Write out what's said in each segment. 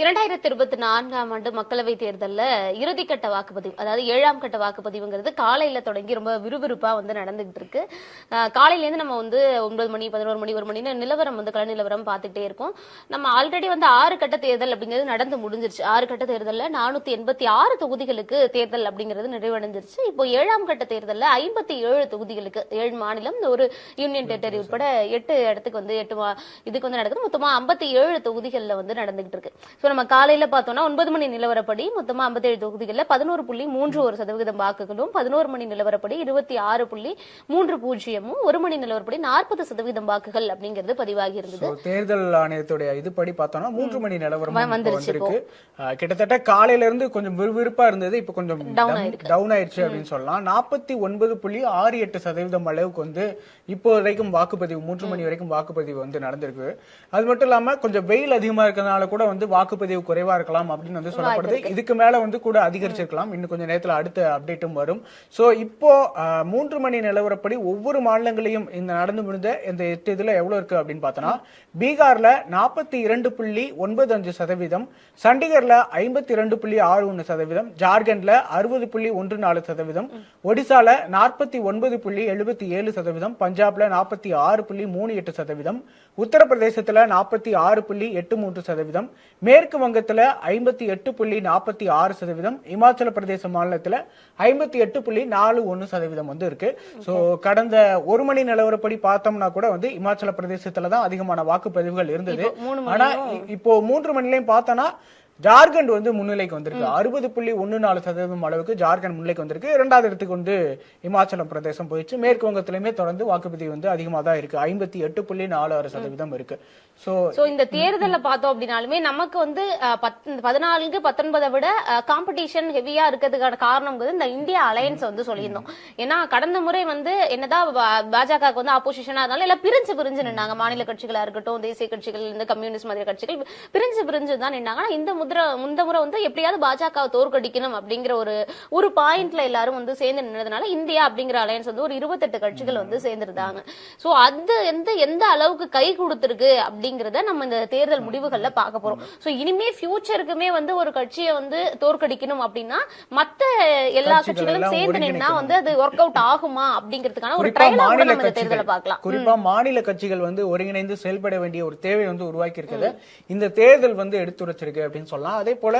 இரண்டாயிரத்தி இருபத்தி நான்காம் ஆண்டு மக்களவை தேர்தலில் இறுதிக்கட்ட வாக்குப்பதிவு அதாவது ஏழாம் கட்ட வாக்குப்பதிவுங்கிறது காலையில தொடங்கி ரொம்ப விறுவிறுப்பா வந்து நடந்துகிட்டு இருக்கு. காலையிலேருந்து நம்ம வந்து ஒன்பது மணி பதினோரு மணி ஒரு மணின்னு நிலவரம் வந்து கள நிலவரம் பார்த்துட்டே இருக்கும். நம்ம ஆல்ரெடி வந்து ஆறு கட்ட தேர்தல் அப்படிங்கிறது நடந்து முடிஞ்சிருச்சு. ஆறு கட்ட தேர்தலில் நானூத்தி எண்பத்தி ஆறு தொகுதிகளுக்கு தேர்தல் அப்படிங்கிறது நிறைவடைஞ்சிருச்சு. இப்போ ஏழாம் கட்ட தேர்தலில் ஐம்பத்தி ஏழு தொகுதிகளுக்கு ஏழு மாநிலம் ஒரு யூனியன் டெரிட்டரி உட்பட எட்டு இடத்துக்கு வந்து எட்டு மா- இதுக்கு வந்து நடக்குது. மொத்தமா ஐம்பத்தி ஏழு தொகுதிகளில் வந்து நடந்துகிட்டு இருக்கு. சோ நம்ம காலையில பார்த்தோம்னா ஒன்பது மணி நிலவரப்படி மொத்தமா 57 தொகுதிகள்ல பதினோரு புள்ளி மூன்று ஒரு சதவிகிதம் வாக்குகளும் பதினோரு மணி நிலவரப்படி இருபத்தி ஆறு புள்ளி மூன்று பூஜ்ஜியமும் ஒரு மணி நிலவரப்படி நாற்பது சதவீதம் வாக்குகள் அப்படிங்கிறது பதிவாகி இருந்தது. தேர்தல் ஆணையத்துடைய இதுபடி பார்த்தோம்னா மூன்று மணி நிலவரம் இப்ப. வந்துருச்சு கிட்டத்தட்ட காலையில இருந்து கொஞ்சம் விறுவிறுப்பா இருந்தது. இப்ப கொஞ்சம். டவுன் ஆயிடுச்சு அப்படின்னு சொல்லலாம். நாற்பத்தி ஒன்பது புள்ளி ஆறு எட்டு சதவீதம் அளவுக்கு வந்து இப்போ வரைக்கும் வாக்குப்பதிவு மூன்று மணி வரைக்கும் வாக்குப்பதிவு வந்து நடந்திருக்கு. அது மட்டும் இல்லாம கொஞ்சம் வெயில் அதிகமா இருக்கிறதுனால கூட வந்து வாக்குப்பதிவு குறைவா இருக்கலாம் அப்படின்னு வந்து சொல்லப்படுது. இதுக்கு மேல வந்து கூட அதிகரிச்சிருக்கலாம். இன்னும் கொஞ்சம் நேரத்துல அடுத்த அப்டேட்டும் வரும். சோ இப்போ மூன்று மணி நிலவரப்படி ஒவ்வொரு மாநிலங்களையும் இந்த நடந்து முடிந்த இந்த எட்டு இதுல எவ்வளவு இருக்கு அப்படின்னு பார்த்தோம்னா பீகார்ல நாற்பத்தி இரண்டு புள்ளி ஒன்பது அஞ்சு சதவீதம் சண்டிகர்ல ஐம்பத்தி இரண்டு புள்ளி ஆறு ஒன்று சதவீதம் ஜார்க்கண்ட்ல அறுபது புள்ளி ஒன்று நாலு சதவீதம் ஒடிசால நாற்பத்தி ஒன்பது புள்ளி எழுபத்தி ஏழு சதவீதம் பஞ்சாப்ல நாற்பத்தி ஆறு புள்ளி மூணு எட்டு சதவீதம் உத்தரப்பிரதேசத்துல நாற்பத்தி ஆறு புள்ளி எட்டு மூன்று சதவீதம் மேற்கு வங்கத்துல ஐம்பத்தி எட்டு புள்ளி நாற்பத்தி ஆறு சதவீதம் இமாச்சல பிரதேச மாநிலத்துல ஐம்பத்தி எட்டு புள்ளி நாலு ஒன்னு சதவீதம் வந்து இருக்கு. சோ கடந்த ஒரு மணி நிலவரப்படி பார்த்தோம்னா கூட வந்து இமாச்சல பிரதேசத்துல தான் அதிகமான வாக்குப்பதிவுகள் இருந்தது. இப்போ மூணு ஆனா இ- இப்போ மூன்று மணிலையும் பார்த்தோம்னா ஜார்க்கண்ட் வந்து முன்னிலைக்கு வந்திருக்கு. அறுபது புள்ளி ஒன்னு நாலு சதவீதம் அளவுக்கு ஜார்க்கண்ட் முன்னிலைக்கு வந்திருக்கு. இரண்டாவது இடத்துக்கு வந்து இமாச்சல பிரதேசம் போயிடுச்சு. மேற்கு வங்கத்திலுமே தொடர்ந்து வாக்குப்பதிவு வந்து அதிகமா தான் இருக்கு. ஐம்பத்தி எட்டு புள்ளி நாலு ஆறு சதவீதம் இருக்கு. சோ சோ இந்த தேர்தல்ல பார்த்தோம் அப்படின்னாலுமே நமக்கு வந்து பதினான்கு பத்தொன்பதை விட காம்படிஷன் ஹெவியா இருக்கிறதுக்கான காரணம் வந்து இந்த இந்தியா அலையன்ஸ் வந்து சொல்லியிருந்தோம். ஏன்னா கடந்த முறை வந்து என்னதான் பாஜக வந்து ஆப்போசிஷனா இருந்தாலும் எல்லாம் பிரிஞ்சு பிரிஞ்சு நின்னாங்க. மாநில கட்சிகளா இருக்கட்டும் தேசிய கட்சிகள் இந்த கம்யூனிஸ்ட் மாதிரி கட்சிகள் பிரிஞ்சு பிரிஞ்சு தான் நின்னாங்க. இந்த முதிர இந்த முறை வந்து எப்படியாவது பாஜக தோற்கடிக்கணும் அப்படிங்கிற ஒரு ஒரு பாயிண்ட்ல எல்லாரும் வந்து சேர்ந்து நின்னதுனால இந்தியா அப்படிங்கிற அலையன்ஸ் வந்து ஒரு இருபத்தெட்டு கட்சிகள் வந்து சேர்ந்திருந்தாங்க. சோ அது எந்த எந்த அளவுக்கு கை கொடுத்திருக்கு அப்படிங்கறத நம்ம இந்த தேர்தல் முடிவுகள்ல பார்க்க போறோம். சோ இனிமே ஃபியூச்சருக்குமே வந்து ஒரு கட்சியை வந்து தோற்கடிக்கணும் அப்படின்னா மத்த எல்லா கட்சிகள் கட்சிகளும் சேர்ந்து நின்னா வந்து அது ஒர்க் அவுட் ஆகுமா அப்படிங்கிறதுக்கான ஒரு ட்ரையலா நம்ம இந்த தேர்தலை பார்க்கலாம். குறிப்பா மாநில கட்சிகள் வந்து ஒருங்கிணைந்து செயல்பட வேண்டிய ஒரு தேவை வந்து உருவாக்கி இருக்கிறது இந்த தேர்தல் வந்து எடுத்துரைச்சிருக்கு அப்படின்னு சொல்லலாம் அதே போல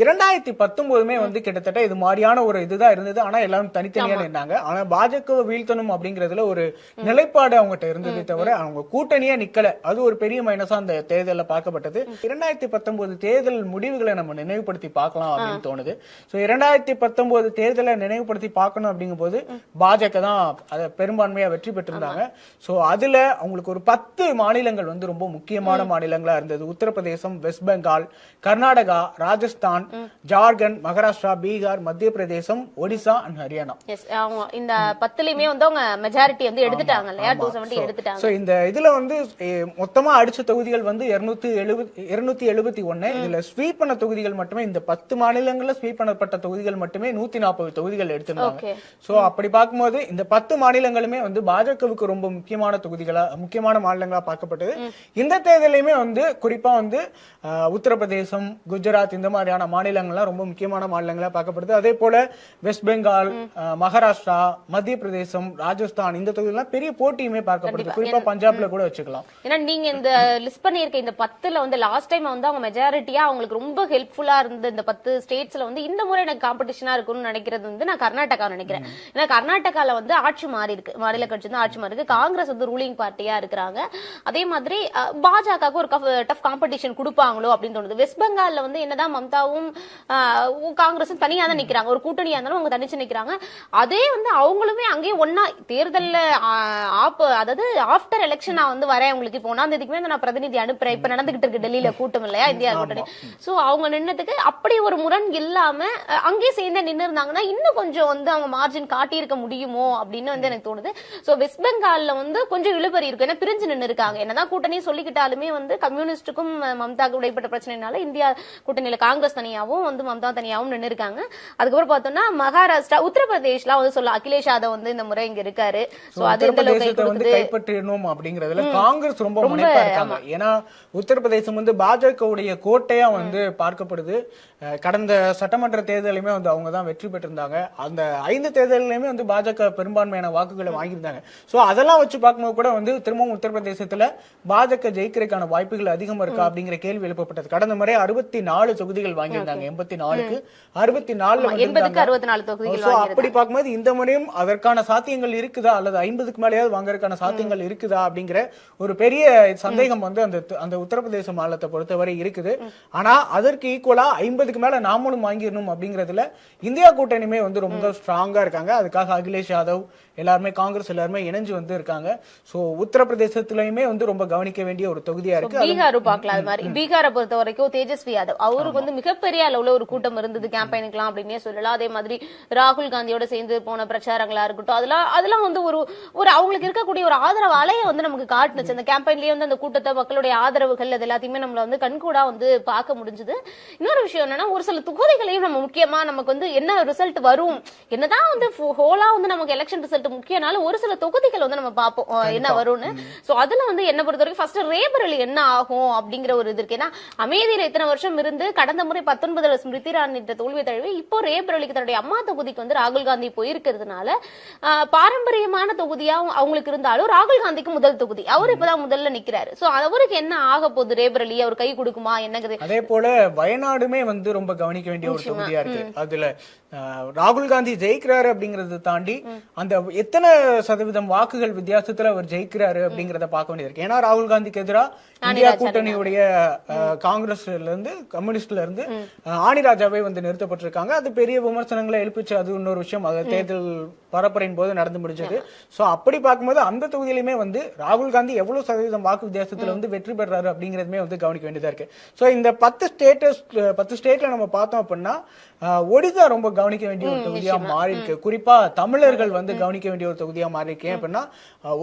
இரண்டாயிரத்தி பத்தொன்பதுமே வந்து கிட்டத்தட்ட இது மாதிரியான ஒரு இதுதான் இருந்தது. ஆனா எல்லாரும் தனித்தனியா நின்னாங்க. ஆனா பாஜகவை வீழ்த்தணும் அப்படிங்கறதுல ஒரு நிலைப்பாடு அவங்ககிட்ட இருந்ததே தவிர அவங்க கூட்டணியா நிக்கல. அது ஒரு பெரிய மைனஸா அந்த தேர்தல்ல பார்க்கப்பட்டது. இரண்டாயிரத்தி பத்தொன்பது தேர்தல் முடிவுகளை நம்ம நினைவுபடுத்தி பார்க்கலாம் அப்படின்னு தோணுது. சோ இரண்டாயிரத்தி பத்தொன்பது தேர்தலை நினைவுபடுத்தி பார்க்கணும் அப்படிங்கும்போது பாஜக தான் அதை பெரும்பான்மையா வெற்றி பெற்றிருந்தாங்க. சோ அதுல அவங்களுக்கு ஒரு பத்து மாநிலங்கள் வந்து ரொம்ப முக்கியமான மாநிலங்களா இருந்தது. Uttar Pradesh West Bengal Karnataka Rajasthan Jharkhand Maharashtra Bihar Madhya Pradesh Odisha and Haryana. இந்த பத்துலயுமே வந்து அவங்க மெஜாரிட்டி வந்து எடுத்துட்டாங்க. இல்லையா டூ செவன்டி எடுத்துட்டாங்க. சோ இந்த இதுல வந்து மொத்தமா அடிச்ச தொகுதிகள் வந்து இருநூத்தி எழுபத்தி இருநூத்தி எழுபத்தி ஒண்ணு. இதுல ஸ்வீப் பண்ண தொகுதிகள் மட்டுமே இந்த பத்து மாநிலங்கள்ல ஸ்வீப் பண்ணப்பட்ட தொகுதிகள் மட்டுமே நூத்தி நாற்பது தொகுதிகள் எடுத்திருந்தாங்க. சோ அப்படி பார்க்கும்போது இந்த பத்து மாநிலங்களுமே வந்து பாஜகவுக்கு ரொம்ப முக்கியமான தொகுதிகளா முக்கியமான மாநிலங்களா பார்க்கப்பட்டது. இந்த தேர்தலையுமே வந்து குறிப்பா வந்து அஹ், உத்தரப்பிரதேசம் குஜராத் இந்த மாதிரியான மாநிலங்கள்லாம் ரொம்ப முக்கியமான மாநிலங்களா பார்க்கப்படுது. அதே போல வெஸ்ட் பெங்கால் மகாராஷ்டிரா மத்திய பிரதேசம் ராஜஸ்தான் இந்த தொகுதியெல்லாம் பெரிய போட்டியுமே பார்க்கப்படுது. குறிப்பா பஞ்சாப்ல கூட வச்சுக்கலாம். ஏன்னா நீங்க இந்த லிஸ்ட் பண்ணியிருக்க இந்த பத்துல வந்து லாஸ்ட் டைம் வந்து அவங்க மெஜாரிட்டியா அவங்களுக்கு ரொம்ப ஹெல்ப்ஃபுல்லா இருந்த இந்த பத்து ஸ்டேட்ஸ்ல வந்து இந்த முறை எனக்கு காம்படிஷனா இருக்கும்னு நினைக்கிறது வந்து நான் கர்நாடகா நினைக்கிறேன். ஏன்னா கர்நாடகால வந்து ஆட்சி மாறி இருக்கு. மாநில கட்சி தான் ஆட்சி மாறி இருக்கு. காங்கிரஸ் வந்து ரூலிங் பார்ட்டியா இருக்கிறாங்க. அதே மாதிரி பாஜகவுக்கு ஒரு டஃப் காம்படிஷன் கொடுப்பாங்களோ அப்படின்னு தோணுது. வெஸ்ட் பெங்கால்ல வந்து என்னதான் மம்தாவும் காங்கிரஸும் தனியா தான் நிக்கிறாங்க. ஒரு கூட்டணியா இருந்தாலும் அவங்க தனிச்சு நிக்கிறாங்க. அதே வந்து அவங்களுமே அங்கேயே ஒன்னா தேர்தல்ல ஆப் அதாவது ஆஃப்டர் எலெக்ஷன் நான் வந்து வரேன் உங்களுக்கு. இப்போ ஒன்னாம் தேதிக்குமே நான் பிரதிநிதி அனுப்புறேன். இப்ப நடந்துகிட்டு இருக்கு டெல்லியில கூட்டம் இல்லையா? இந்தியா கூட்டணி. சோ அவங்க நின்னதுக்கு அப்படி ஒரு முரண் இல்லாம அங்கேயே சேர்ந்து நின்னு இருந்தாங்கன்னா இன்னும் கொஞ்சம் வந்து அவங்க மார்ஜின் காட்டியிருக்க முடியுமோ அப்படின்னு வந்து எனக்கு தோணுது. சோ வெஸ்ட் பெங்கால்ல வந்து கொஞ்சம் இழுபறி இருக்கு ஏன்னா பிரிஞ்சு நின்னு இருக்காங்க என்னதான் கூட்டணி சொல்லிக்கிட்டாலுமே வந்து கம்யூனிஸ்டுக்கும் மம்தாக்கு இடைப்பட்ட பிரச்சனைனால இந்தியா இந்தியா கூட்டணியில காங்கிரஸ் தனியாவும் வந்து மம்தா தனியாவும் நின்னு இருக்காங்க அதுக்கப்புறம் பார்த்தோம்னா மகாராஷ்டிரா உத்தரப்பிரதேஷ்லாம் வந்து சொல்ல அகிலேஷ் யாதவ் வந்து இந்த முறை இங்க இருக்காரு. சோ அது எந்த அளவுக்கு அப்படிங்கறதுல காங்கிரஸ் ரொம்ப முனைப்பா இருக்காங்க. ஏன்னா உத்தரப்பிரதேசம் வந்து பாஜகவுடைய கோட்டையா வந்து பார்க்கப்படுது. கடந்த சட்டமன்ற தேர்தலையுமே வந்து அவங்க தான் வெற்றி பெற்றிருந்தாங்க. அந்த ஐந்து தேர்தலையுமே வந்து பாஜக பெரும்பான்மையான வாக்குகளை வாங்கியிருந்தாங்க. சோ அதெல்லாம் வச்சு பார்க்கும்போது கூட வந்து திரும்பவும் உத்தரப்பிரதேசத்துல பாஜக ஜெயிக்கிறதுக்கான வாய்ப்புகள் அதிகமா இருக்கா அப்படிங்கிற கேள்வி எழுப்பப்பட்டது. கடந்த முறை அறுபத்தி நாலு தொகுதிகள் வாங்கியிருந்தாங்க. எண்பத்தி நாலுக்கு அறுபத்தி நாலுல எண்பதுக்கு அறுபத்தி நாலு தொகுதிகள் அப்படி பார்க்கும்போது இந்த முறையும் அதற்கான சாத்தியங்கள் இருக்குதா? அல்லது ஐம்பதுக்கு மேலேயாவது வாங்குறதுக்கான சாத்தியங்கள் இருக்குதா? அப்படிங்கிற ஒரு பெரிய சந்தேகம் வந்து அந்த அந்த உத்தரப்பிரதேச மாநிலத்தை பொறுத்தவரை இருக்குது. ஆனா அதற்கு ஈக்குவலா ஐம்பதுக்கு மேல நாமளும் வாங்கிடணும் அப்படிங்கறதுல இந்தியா கூட்டணியுமே வந்து ரொம்ப ஸ்ட்ராங்கா இருக்காங்க. அதுக்காக அகிலேஷ் யாதவ் எல்லாருமே காங்கிரஸ் எல்லாருமே இணைஞ்சு வந்து இருக்காங்க. சோ உத்தரப்பிரதேசத்திலயுமே வந்து ரொம்ப கவனிக்க வேண்டிய ஒரு தொகுதியா இருக்கு. பீகாரும் பார்க்கலாம். அது மாதிரி பீகாரை பொறுத்த வரைக்கும் தேஜஸ்வி யாதவ் அவருக்கு வந்து மிகப்பெரிய அளவுல ஒரு கூட்டம் இருந்தது. கேம்பெயினுக்குலாம் அப்படின்னே சொல்லலாம். அதே மாதிரி ராகுல் காந்தியோட சேர்ந்து போன பிரச்சாரங்களா இருக்கட்டும் அதெல்லாம் அதெல்லாம் வந்து ஒரு ஒரு அவங்களுக்கு இருக்கக்கூடிய ஒரு ஆதரவு அலைய வந்து நமக்கு காட்டுனுச்சு. அந்த கேம்பெயின்லயே வந்து அந்த கூட்டத்தை மக்களுடைய ஆதரவுகள் அது எல்லாத்தையுமே நம்மள வந்து கண்கூடா வந்து பார்க்க முடிஞ்சது. இன்னொரு விஷயம் என்னன்னா ஒரு சில தொகுதிகளையும் நம்ம முக்கியமா நமக்கு வந்து என்ன ரிசல்ட் வரும் என்னதான் வந்து ஹோலா வந்து நமக்கு எலெக்ஷன் ரிசல்ட் முக்கியனாலும் ஒரு சில தொகுதிகள் வந்து நம்ம பார்ப்போம் என்ன வரும்னு. சோ அதுல வந்து என்ன பொறுத்த வரைக்கும் ஃபர்ஸ்ட் ரேபரலி என்ன ஆகும் அப்படிங்கிற ஒரு இது இருக்கு. ஏன்னா அமேதியில இத்தனை வருஷம் இருந்து கடந்த முறை பத்தொன்பதுல ஸ்மிருதி இரானி தோல்வி தழுவி இப்போ ரேபரலிக்கு தன்னுடைய அம்மா தொகுதிக்கு வந்து ராகுல் காந்தி போயிருக்கிறதுனால பாரம்பரியமான தொகுதியா அவங்களுக்கு இருந்தாலும் ராகுல் காந்திக்கு முதல் தொகுதி. அவர் இப்பதான் முதல்ல நிக்கிறாரு. சோ அவருக்கு என்ன ஆக போகுது ரேபரலி அவர் கை கொடுக்குமா? என்னங்குது? அதே போல வயநாடுமே வந்து ரொம்ப கவனிக்க வேண்டிய ஒரு தொகுதியா இருக்கு. அதுல ராகுல் காந்தி ஜெயிக்கிறாரு அப்படிங்கறத தாண்டி அந்த எத்தனை சதவீதம் வாக்குகள் வித்தியாசத்துல அவர் ஜெயிக்கிறாரு அப்படிங்கறத பார்க்க வேண்டியது இருக்கு. ஏன்னா ராகுல் காந்திக்கு எதிரா இந்தியா கூட்டணியுடைய காங்கிரஸ்ல இருந்து கம்யூனிஸ்ட்ல இருந்து ஆணிராஜாவே வந்து நிறுத்தப்பட்டிருக்காங்க. அது பெரிய விமர்சனங்களை எழுப்பிச்சு அது இன்னொரு விஷயம். அது தேர்தல் பரப்புரையின் போது நடந்து முடிஞ்சது. சோ அப்படி பார்க்கும்போது அந்த தொகுதியிலுமே வந்து ராகுல் காந்தி எவ்வளவு சதவீதம் வாக்கு வித்தியாசத்துல வந்து வெற்றி பெறாரு அப்படிங்கறதுமே வந்து கவனிக்க வேண்டியதா இருக்கு. சோ இந்த பத்து ஸ்டேட்டஸ் பத்து ஸ்டேட்ல நம்ம பார்த்தோம் அப்படின்னா ஒடிசா ரொம்ப கவனிக்க வேண்டிய ஒரு தொகுதியா மாறி இருக்கு. குறிப்பா தமிழர்கள் வந்து கவனிக்க வேண்டிய ஒரு தொகுதியா மாறி இருக்கு. அப்படின்னா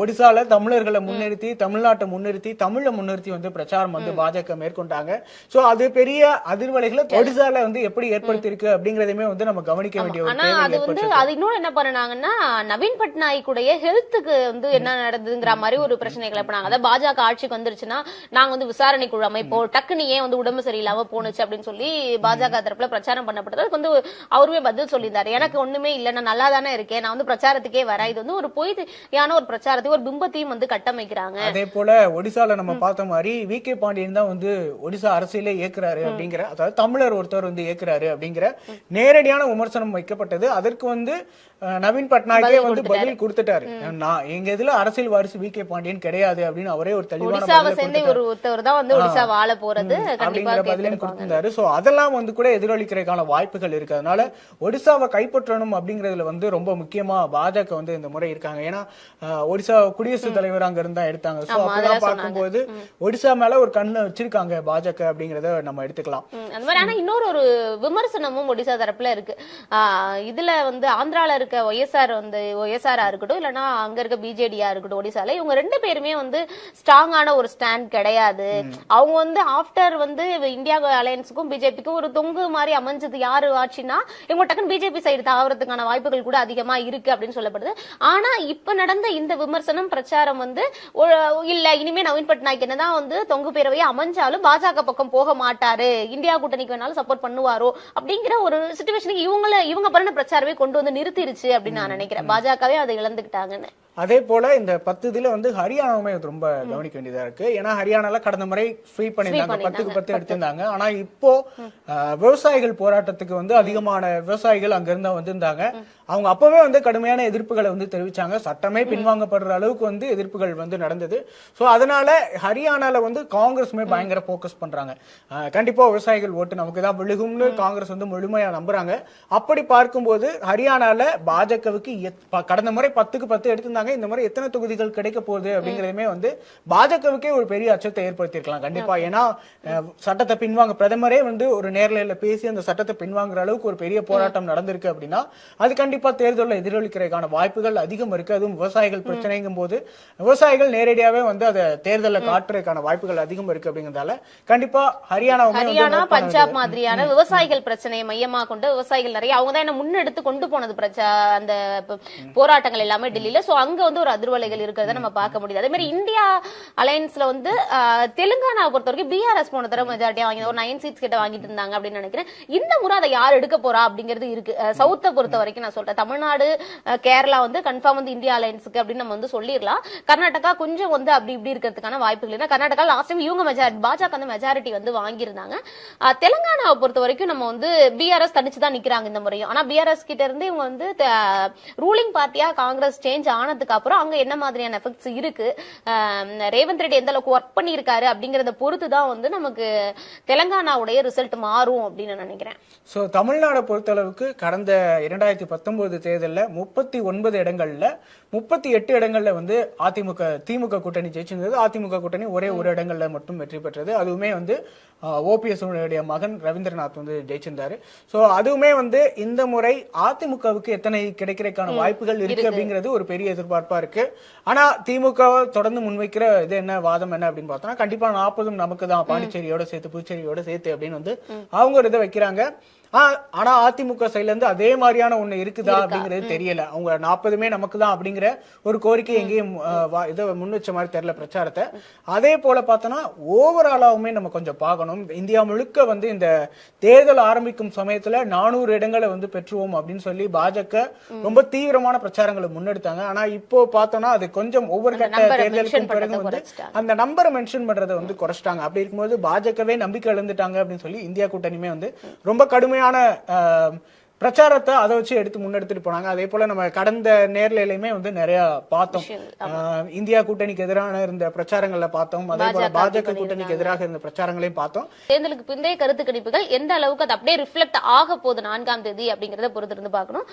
ஒடிசால தமிழர்களை முன்னிறுத்தி தமிழ்நாட்டை முன்னிறுத்தி தமிழை முன்னிறுத்தி வந்து பிரச்சாரம் வந்து பாஜக மேற்கொண்டாங்க. சோ அது பெரிய அதிர்வலைகளை ஒடிசால வந்து எப்படி ஏற்படுத்தி இருக்கு அப்படிங்கறதையுமே வந்து நம்ம கவனிக்க வேண்டிய ஆனா அது வந்து அது இன்னொன்னு என்ன பண்ணாங்கன்னா நவீன் பட்நாயக்குடைய ஹெல்த்துக்கு வந்து என்ன நடந்ததுங்கிற மாதிரி ஒரு பிரச்சனை கிளப்பினாங்க அதாவது பாஜக ஆட்சிக்கு வந்துருச்சுன்னா நாங்க வந்து விசாரணை குழு அமைப்போம். டக்குன்னு ஏன் வந்து உடம்பு சரியில்லாம போனுச்சு அப்படின்னு சொல்லி பாஜக தரப்புல பிரச்சாரம் பண்ணப்பட்டது. அதுக்கு வந்து அவருமே பதில் சொல்லியிருந்தாரு. எனக்கு ஒண்ணுமே இல்ல நான் நல்லா தானே இருக்கேன் நான் வந்து பிரச்சாரத்துக்கே வரேன். இது வந்து ஒரு பொய்யான ஒரு பிரச்சாரத்தையும் ஒரு பிம்பத்தையும் வந்து கட்டமைக்கிறாங்க. அதே போல ஒடிசால நம்ம பார்த்த மாதிரி வி கே பாண்டியன் தான் வந்து ஒடிசா அரசியலே இயக்குறாரு அப்படிங்கிற அதாவது தமிழர் ஒருத்தர் வந்து இயக்குறாரு அப்படிங்கிற நேரடியான விமர்சனம் வைக்கப்பட்டது. அதற்கு வந்து நவீன் பட்நாயக்கே வந்து பதில் கொடுத்துட்டாரு. நான் எங்க இதுல அரசியல் வாரிசு வி கே பாண்டியன் கிடையாது அப்படின்னு அவரே ஒரு தெளிவான ஒடிசாவை பதிலை சேர்ந்த கொடுத்துட்டாரு. ஒரு ஒருத்தவர் தான் வந்து ஒடிசா வாழ போறது கண்டிப்பா அப்படிங்கிற பதிலையும் கொடுத்திருந்தாரு சோ அதெல்லாம் வந்து கூட எதிரொலிக்கிறதுக்கான வாய்ப்புகள் இருக்கு. அதனால ஒடிசாவை கைப்பற்றணும் அப்படிங்கறதுல வந்து ரொம்ப முக்கியமா பாஜக வந்து இந்த முறை இருக்காங்க. ஏன்னா ஒடிசா குடியரசுத் தலைவர் அங்க இருந்தா எடுத்தாங்க. சோ அதெல்லாம் பார்க்கும்போது ஒடிசா மேல ஒரு கண்ணு வச்சிருக்காங்க பாஜக அப்படிங்கறத நம்ம எடுத்துக்கலாம். அந்த மாதிரி. ஆனா இன்னொரு ஒரு விமர்சனமும் ஒடிசா தரப்புல இருக்கு. இதுல வந்து ஆந்திரால இருக்க ஒய்எஸ்ஆர் வந்து ஒய்எஸ்ஆரா இருக்கட்டும் இல்லனா அங்க இருக்க பிஜேடியா இருக்கட்டும் ஒடிசால இவங்க ரெண்டு பேருமே வந்து ஸ்ட்ராங்கான ஒரு ஸ்டாண்ட் கிடையாது. அவங்க வந்து ஆஃப்டர் வந்து இந்தியா அலையன்ஸுக்கும் பிஜேபிக்கும் ஒரு தொங்கு மாதிரி அமைஞ்சது யாரு ஆச்சுன்னா இவங்க டக்குன்னு பிஜேபி சைடு தாவறதுக்கான வாய்ப்புகள் கூட அதிகமா இருக்கு அப்படின்னு சொல்லப்படுது. ஆனா இப்ப நடந்த இந்த விமர்சனம் பிரச்சாரம் வந்து இல்ல இனிமே நவீன் பட்நாயக் என்னதான் வந்து தொங்கு பேரவையை அமைஞ்சாலும் பாஜக பக்கம் போக மாட்டாரு. இந்தியா கூட்டணிக்கு வேணாலும் சப்போர்ட் பண்ணுவாரோ அப்படிங்கிற ஒரு சுச்சுவேஷனுக்கு இவங்கள இவங்க பண்ண பிரச்சாரமே கொண்டு வந்து நிறுத்திருச்சு அப்படின்னு நான் நினைக்கிறேன். பாஜகவே அதை இழந்துக்கிட்டாங்கன்னு. அதே போல இந்த பத்து இதுல வந்து ஹரியானாவுமே ரொம்ப கவனிக்க வேண்டியதா இருக்கு. ஏன்னா ஹரியானால கடந்த முறை ஸ்வீப் பண்ணியிருந்தாங்க. பத்துக்கு பத்து எடுத்திருந்தாங்க. ஆனா இப்போ விவசாயிகள் போராட்டத்துக்கு வந்து அதிகமான விவசாயிகள் அங்க இருந்தா வந்திருந்தாங்க. அவங்க அப்பவே வந்து கடுமையான எதிர்ப்புகளை வந்து தெரிவிச்சாங்க. சட்டமே பின்வாங்கப்படுற அளவுக்கு வந்து எதிர்ப்புகள் வந்து நடந்தது. சோ அதனால ஹரியானால வந்து காங்கிரஸ்மே பயங்கர போக்கஸ் பண்றாங்க. கண்டிப்பா விவசாயிகள் ஓட்டு நமக்கு தான் விழுகும்னு காங்கிரஸ் வந்து முழுமையா நம்புறாங்க. அப்படி பார்க்கும்போது ஹரியானால பாஜகவுக்கு கடந்த முறை பத்துக்கு பத்து எடுத்திருந்தாங்க. இருந்தாங்க இந்த மாதிரி எத்தனை தொகுதிகள் கிடைக்க போகுது அப்படிங்கறதுமே வந்து பாஜகவுக்கே ஒரு பெரிய அச்சத்தை ஏற்படுத்தியிருக்கலாம். கண்டிப்பா. ஏன்னா சட்டத்தை பின்வாங்க பிரதமரே வந்து ஒரு நேர்லையில பேசி அந்த சட்டத்தை பின்வாங்குற அளவுக்கு ஒரு பெரிய போராட்டம் நடந்திருக்கு அப்படின்னா அது கண்டிப்பா தேர்தலில் எதிரொலிக்கிறதுக்கான வாய்ப்புகள் அதிகம் இருக்கு. அதுவும் விவசாயிகள் பிரச்சனைங்கும் போது விவசாயிகள் நேரடியாவே வந்து அதை தேர்தலில் காட்டுறதுக்கான வாய்ப்புகள் அதிகம் இருக்கு அப்படிங்கறதால கண்டிப்பா ஹரியானா பண்ண பஞ்சாப் மாதிரியான விவசாயிகள் பிரச்சனையை மையமா கொண்டு விவசாயிகள் நிறைய அவங்க தான் என்ன முன்னெடுத்து கொண்டு போனது பிரச்ச- அந்த போராட்டங்கள் எல்லாமே டெல்லியில. சோ அங்க வந்து ஒரு அதிர்வலைகள் இருக்கிறத நம்ம பார்க்க முடியுது. அதே மாதிரி இந்தியா அலையன்ஸ்ல வந்து தெலுங்கானா பொறுத்த வரைக்கும் பிஆர்எஸ் போன தடவை மெஜாரிட்டியா வாங்கி ஒரு நைன் சீட்ஸ் கிட்ட வாங்கிட்டு இருந்தாங்க அப்படின்னு நினைக்கிறேன். இந்த முறை அதை யார் எடுக்க போறா அப்படிங்கிறது இருக்கு. சவுத்தை பொறுத்த வரைக்கும் நான் சொல்றேன். தமிழ்நாடு கேரளா வந்து கன்ஃபார்ம் வந்து இந்தியா அலையன்ஸுக்கு அப்படின்னு நம்ம வந்து சொல்லிடலாம். கர்நாடகா கொஞ்சம் வந்து அப்படி இப்படி இருக்கிறதுக்கான வாய்ப்புகள் ஏன்னா கர்நாடகா லாஸ்ட் டைம் இவங்க மெஜாரிட்டி பாஜக வந்து மெஜாரிட்டி வந்து வாங்கியிருந்தாங்க. தெலுங்கானாவை பொறுத்த வரைக்கும் நம்ம வந்து பிஆர்எஸ் தனிச்சு தான் நிக்கிறாங்க இந்த முறையும். ஆனா பிஆர்எஸ் கிட்ட இருந்து இவங்க வந்து ரூலிங் பார்ட்டியா காங்கிரஸ் சேஞ்ச் ஆனதுக்கு அப்புறம் அங்க என்ன மாதிரியான எஃபெக்ட்ஸ் இருக்கு? ரேவந்த் ரெட்டி எந்த அளவுக்கு ஒர்க் பண்ணியிருக்காரு அப்படிங்கறத பொறுத்து தான் வந்து நமக்கு தெலுங்கானாவுடைய ரிசல்ட் மாறும் அப்படின்னு நான் நினைக்கிறேன். ஸோ தமிழ்நாடை பொறுத்தளவுக்கு கடந்த இரண்டாயிரத்தி பத்தொன்பது தேர்தலில் முப்பத்தி ஒன்பது இடங்கள்ல முப்பத்தி எட்டு இடங்கள்ல வந்து அதிமுக திமுக கூட்டணி ஜெயிச்சிருந்தது. அதிமுக கூட்டணி ஒரே ஒரு இடங்கள்ல மட்டும் வெற்றி பெற்றது. அதுவுமே வந்து ஓபிஎஸ் மகன் ரவீந்திரநாத் வந்து ஜெயிச்சிருந்தாரு. சோ அதுவுமே வந்து இந்த முறை அதிமுகவுக்கு எத்தனை கிடைக்கிறதுக்கான வாய்ப்புகள் இருக்கு அப்படிங்கிறது ஒரு பெரிய எதிர்பார்ப்பா இருக்கு. ஆனா திமுக தொடர்ந்து முன்வைக்கிற இது என்ன வாதம் என்ன அப்படின்னு பார்த்தோம்னா கண்டிப்பா நாற்பதும் நமக்கு தான். பாண்டிச்சேரியோட சேர்த்து புதுச்சேரியோட சேர்த்து அப்படின்னு வந்து அவங்க ஒரு இதை வைக்கிறாங்க. ஆனா அதிமுக சைடுல இருந்து அதே மாதிரியான ஒண்ணு இருக்குதா அப்படிங்கிறது தெரியல. அவங்க நாற்பதுமே நமக்கு தான் அப்படிங்கிற ஒரு கோரிக்கை எங்கேயும் இதை முன் வச்ச மாதிரி தெரியல பிரச்சாரத்தை. அதே போல பார்த்தோம்னா ஓவராலாவுமே நம்ம கொஞ்சம் பார்க்கணும். இந்தியா முழுக்க வந்து இந்த தேர்தல் ஆரம்பிக்கும் சமயத்துல நானூறு இடங்களை வந்து பெற்றுவோம் அப்படின்னு சொல்லி பாஜக ரொம்ப தீவிரமான பிரச்சாரங்களை முன்னெடுத்தாங்க. ஆனா இப்போ பார்த்தோம்னா அது கொஞ்சம் ஒவ்வொரு கட்ட தேர்தலுக்கும் பிறகு வந்து. அந்த நம்பரை மென்ஷன் பண்றதை வந்து குறைச்சிட்டாங்க. அப்படி இருக்கும்போது பாஜகவே நம்பிக்கை இழந்துட்டாங்க அப்படின்னு சொல்லி இந்தியா கூட்டணியுமே வந்து ரொம்ப கடுமையான பிரச்சாரத்தை அதை வச்சு எடுத்து முன்னெடுத்துட்டு போனாங்க. அதே போல நம்ம கடந்த நேர்லையிலுமே வந்து நிறைய பார்த்தோம். இந்தியா கூட்டணிக்கு எதிரான இருந்த பிரச்சாரங்கள்ல பார்த்தோம். அதே போல பாஜக பாஜக கூட்டணி கூட்டணிக்கு எதிராக இருந்த பிரச்சாரங்களையும் பார்த்தோம். தேர்தலுக்கு பிந்தைய கருத்து கணிப்புகள் எந்த அளவுக்கு அது அப்படியே ரிஃப்ளெக்ட் ஆக போகுது நான்காம் தேதி அப்படிங்கறத பொறுத்து இருந்து பார்க்கணும்.